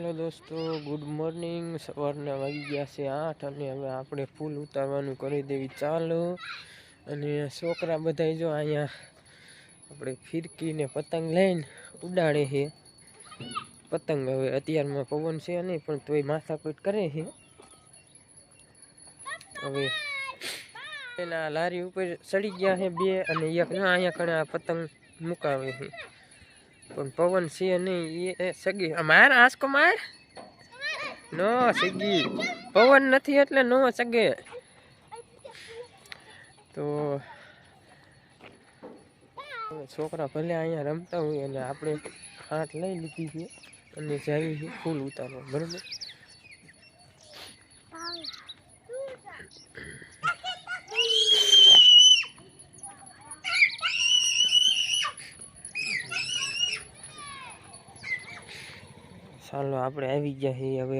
હાલો દોસ્તો good morning સવારના વાગી ગયા છે આઠ અને હવે આપણે ફૂલ ઉતારવાનું કરી દેવી. ચાલો. અને છોકરા બધા જો અહીંયા આપણે ફિરકીને પતંગ લઈને ઉડાડે છે. પતંગ હવે અત્યારમાં પવન છે નહીં, પણ તોય માથાકૂટ કરે છે. હવે એના લારી ઉપર ચડી ગયા છે બે અને એક અહીંયા કણે આ પતંગ મુકાવે છે. પણ પવન છે નહીં એ સગી. માર? આસકો માર? નો, સગી. પવન નથી એટલે નો સગે. તો છોકરા ભલે અહીંયા રમતા હોય અને આપણે હાથ લઈ લીધી છે અને જાય ફૂલ ઉતારવા. બરોબર? ચાલો આપણે આવી ગયા છીએ હવે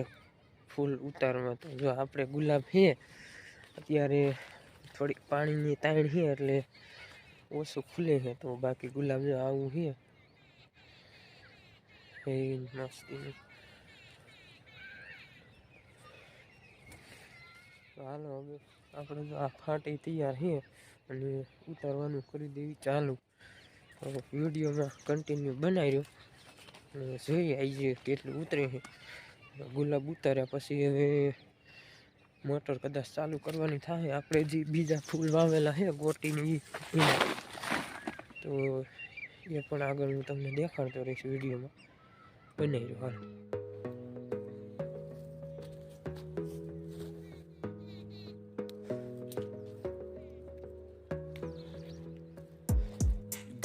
ફૂલ ઉતારમાં. તો જો આપણે ગુલાબ છે, અત્યારે થોડીક પાણીની તાણ છે એટલે ઓછું ખુલે છે. તો બાકી ગુલાબ જો આવું છે. મસ્તી. હાલો હવે આપણે જો આ ફાટી તૈયાર છે અને ઉતારવાનું કરી દેવી ચાલુ. તો વિડીયોમાં કન્ટિન્યુ બનાવી રહ્યો જોઈએ આવી કેટલું ઉતરે છે. ગુલાબ ઉતાર્યા પછી હવે મોટર કદાચ ચાલુ કરવાની થાય. આપણે જે બીજા ફૂલ વાવેલા છે, ગોટીની તો એ પણ આગળ હું તમને દેખાડતો રહીશ વિડીયોમાં. બનાવી રહ્યો હાલ.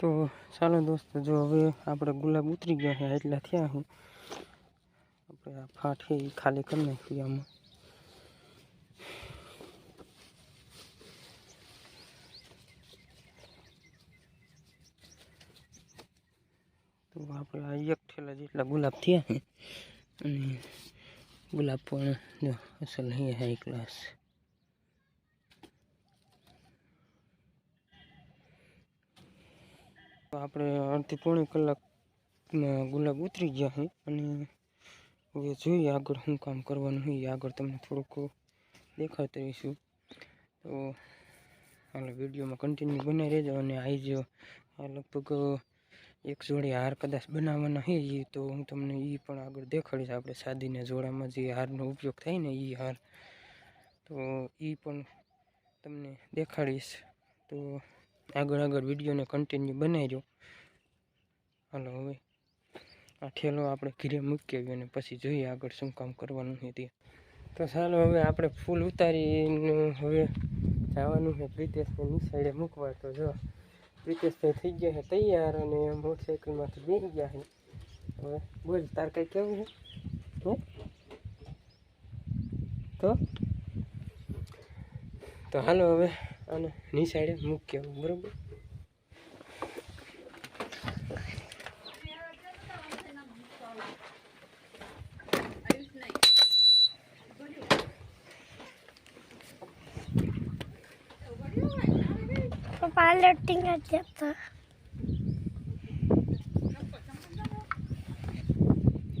તો ચાલો દોસ્તો, જો હવે આપણે ગુલાબ ઉતરી ગયા છે, એટલા થયા હું. આપણે આ ફાટી ખાલી કરી નાખીએ આમાં. તો આપણે આ એક ઠેલા જેટલા ગુલાબ થયા છે અને ગુલાબ પણ જો અસલ અહીંયા હાઈ ક્લાસ તો આપણે અડધી પોણી કલાકમાં ગુલાબ ઉતરી ગયા છે અને હવે જોઈએ આગળ શું કામ કરવાનું હોય એ આગળ તમને થોડુંક દેખાડતા રહીશું તો હાલો વિડીયોમાં કન્ટિન્યુ બનાવી રહેજો, અને આજ આ લગભગ એક જોડી હાર કદાચ બનાવવાના હે એ તો હું તમને એ પણ આગળ દેખાડીશ. આપણે સાદીને જોડામાં જે હારનો ઉપયોગ થાય ને એ હાર, તો એ પણ તમને દેખાડીશ. તો આગળ આગળ વિડીયોને કન્ટિન્યુ બનાવજો હાલો હવે, આ ઠેલો આપણે ઘીરે મૂકી આવ્યો અને પછી જોઈએ આગળ શું કામ કરવાનું છે તે. તો ચાલો હવે આપણે ફૂલ ઉતારીને હવે જવાનું છે પ્રિતેશભાઈ નિશાળે મૂકવા. તો જો પ્રિતેશભાઈ થઈ ગયા છે. તૈયાર અને મોટરસાઇકલમાંથી બેસી ગયા છે. હવે બોલ, તાર કંઈ કેવું છે? તો? તો હાલો હવે અને ની મૂક્યો બરોબર? పాలెట్టింగ్ అది చెప్తా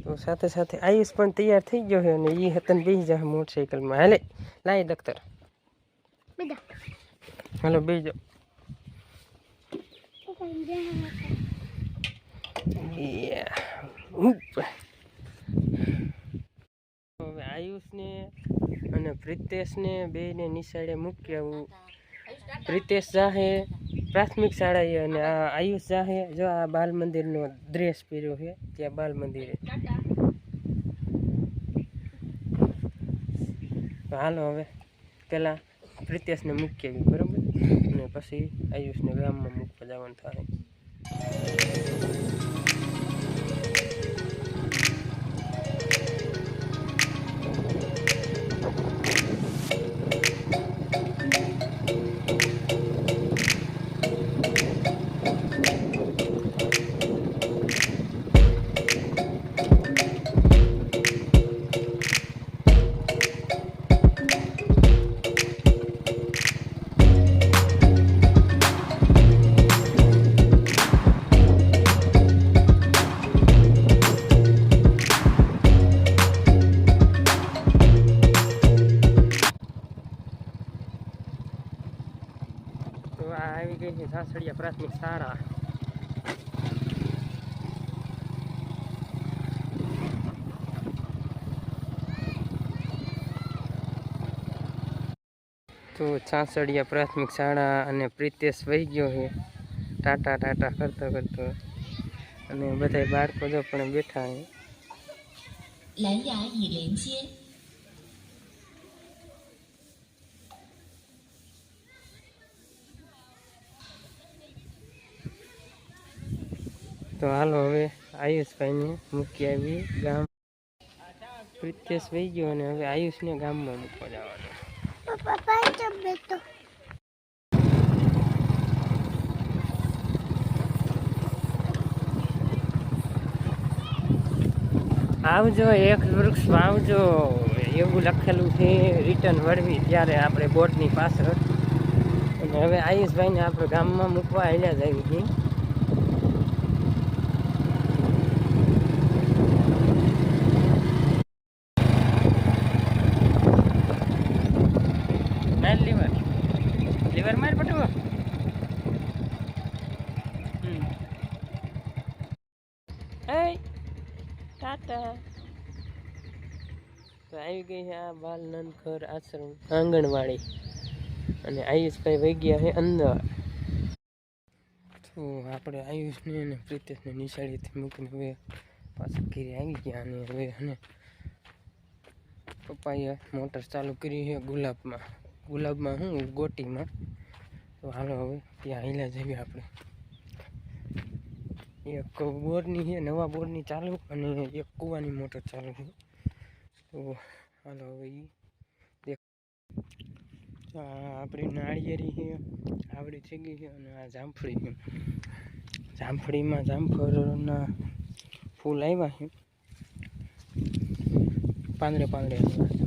તો સાથે સાથે આયુષ પણ તૈયાર થઈ ગયો છે અને એ હતન બેસી જાય મોટરસાઇકલમાં હાલે લાય દખ્તર હાલો બેસી જાઓ. હવે આયુષને અને પ્રિતેશને બેને નિશાળે મૂકી આવું. પ્રિતેશ જાહે, પ્રાથમિક શાળાએ અને આ આયુષ જાહે, જો આ બાલ મંદિરનો ડ્રેસ પહેર્યો છે ત્યાં બાલ મંદિરે. હાલો હવે, પેલા પ્રિતેશને મૂકી આવી બરાબર? અને પછી આયુષને ગામમાં મૂકવા જવાનું થાય. તો છાસડિયા પ્રાથમિક શાળા અને પ્રિતેશ વહી ગયો છે. ટાટા ટાટા કરતો કરતો. અને બધા બાળકો જો પણ બેઠા છે. તો હાલો હવે આયુષભાઈને મૂકી આવી ગામ. પ્રિતેશ વહી ગયો અને હવે આયુષને ગામમાં મૂકવા જવાનું પપ્પા પાંચ બેટો આવજો, એક વૃક્ષ વાવજો. એવું લખેલું છે રિટર્ન વળવી ત્યારે આપણે બોટની પાછળ. અને હવે આયુષભાઈને આપણે ગામમાં મૂકવા આવ્યા જ આવી છીએ. ટાટા તો આવી ગઈ છે આ બાલ નંદખર આશ્રમ આંગણવાડી. અને આયુષભાઈ વહી ગયા છે અમદાવાદ તો આપણે આયુષને અને પ્રિતેશને નિશાળીથી મૂકીને હવે પાછા ઘીરે આવી ગયા અને હવે અને પપ્પાએ મોટર ચાલુ કરી છે ગુલાબમાં. ગુલાબમાં શું? ગોટીમાં. તો હાલો હવે ત્યાં હિલા જઈએ આપણે. એક બોરની છે, નવા બોરની ચાલુ અને એક કૂવાની મોટર ચાલુ છે. તો હાલો હવે એ દેખ આપણી નાળિયેરી છે, આવડી થઈ ગઈ છે અને આ જામફળી છે. જામફળીમાં જામફળના ફૂલ આવ્યા છે. પાંદડે પાંદડે આવ્યા છે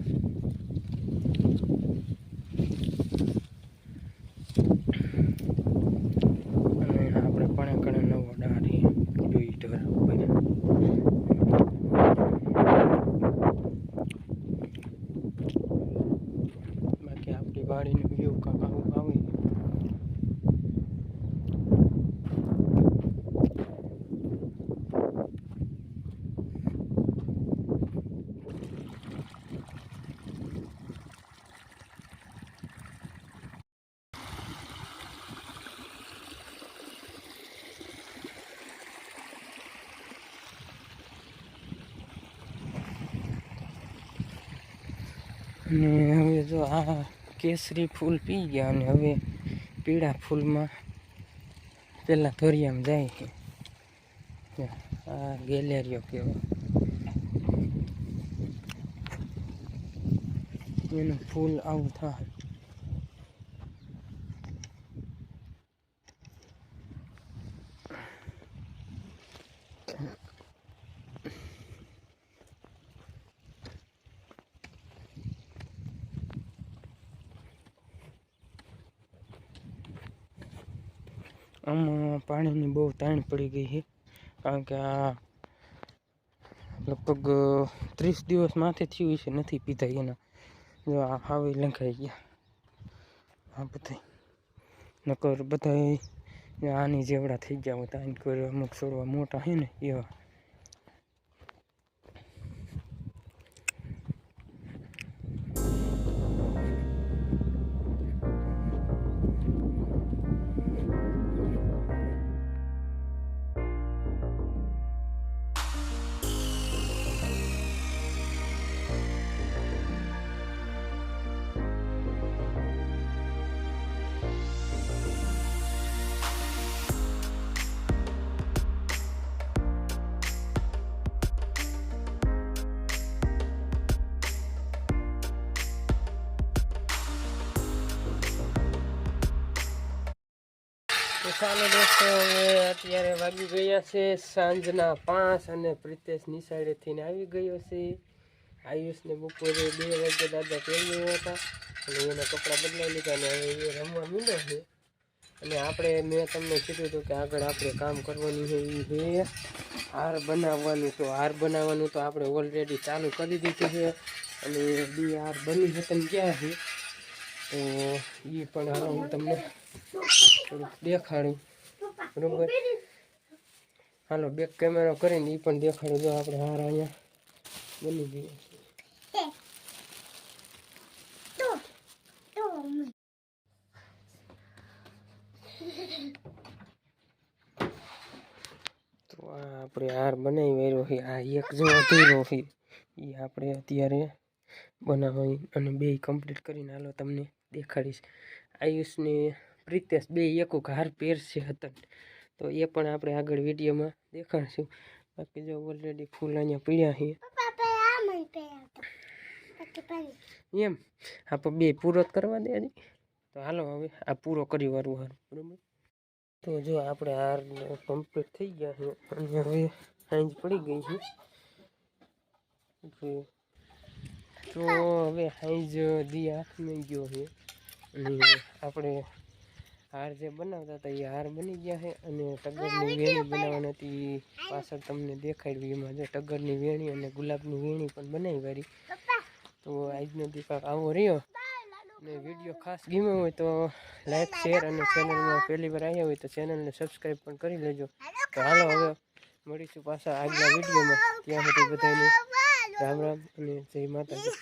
અને આપણે પણ કણે નવો ડાળી જોઈ ઢોર બન્યા બાકી આપણી વાડીનું વ્યૂ કાંક આવું આવે અને હવે જો આ કેસરી ફૂલ પી ગયા અને હવે પીળા ફૂલમાં પેલા ધોરિયામાં જાય છે. આ ગેલેરીઓ કહેવાય એનું ફૂલ આવું થાય. આમાં પાણીની બહુ તાણ પડી ગઈ છે. કારણ કે આ લગભગ ત્રીસ દિવસ માથે થયું છે નથી પીધા એના. જો આ હાવે લંઘાઈ ગયા. આ બધા નકર બધા આની જેવડા થઈ ગયા હતા આની કોઈ અમુક છોડવા મોટા છે ને એવા. તો ચાલો દોસ્તો અત્યારે વાગી ગયા છે સાંજના પાંચ અને પ્રિતેશ નિશાળેથી આવી ગયો છે. આયુષને બપોરે બે વાગે દાદા પહેરી હતા અને એના કપડાં બદલાવી લીધા અને હવે એ રમવા મીડ્યો છે. અને આપણે, મેં તમને કીધું હતું કે આગળ આપણે કામ કરવાનું છે એ છે હાર બનાવવાનું. તો હાર બનાવવાનું તો આપણે ઓલરેડી ચાલુ કરી દીધું છે અને બી હાર બની છે તમે ક્યાં છે. તો એ પણ હું તમને થોડુંક દેખાડું. બરોબર? હાલો બેક કેમેરો કરીને એ પણ દેખાડું. જો આપણે હાર અહીંયા બની ગયું. તો આ આપણે હાર બનાવી વાળ્યો છે. આ એક જો અધૂરો છે. એ આપણે અત્યારે બનાવી અને બે કમ્પ્લીટ કરીને હાલો તમને દેખાડીશ. આયુષને પ્રિતેશ બે એક હાર પહેરશે હતા તો એ પણ આપણે આગળ વિડીયોમાં દેખાડશું. બાકી જો ઓલરેડી ફૂલ અહીંયા પીડ્યા છે. એમ? આપણે બે પૂરો જ કરવા દે તો હાલો હવે આ પૂરો કરી વાળું હાર. બરોબર? તો જો આપણે હાર કમ્પ્લીટ થઈ ગયા છે. અને હવે સાંજ પડી ગઈ છે. તો હવે સાંજ દી હાથમાં ગયો છે. અને આપણે હાર જે બનાવતા હતા એ હાર બની ગયા છે અને ટગરની વેણી બનાવવાની હતી. પાછળ તમને દેખાડવી એમાં જો ટગરની વેણી અને ગુલાબની વેણી પણ બનાવી વાળી તો આજનો દીપક આવો રહ્યો. ને વીડિયો ખાસ ગમ્યો હોય તો લાઈક, શેર અને ચેનલમાં પહેલી વાર આવ્યા હોય તો ચેનલને સબસ્ક્રાઈબ પણ કરી લેજો. તો હાલો હવે મળીશું પાછા આગલા વિડીયોમાં. ત્યાં સુધી બધાને રામ રામ અને જય માતાજી.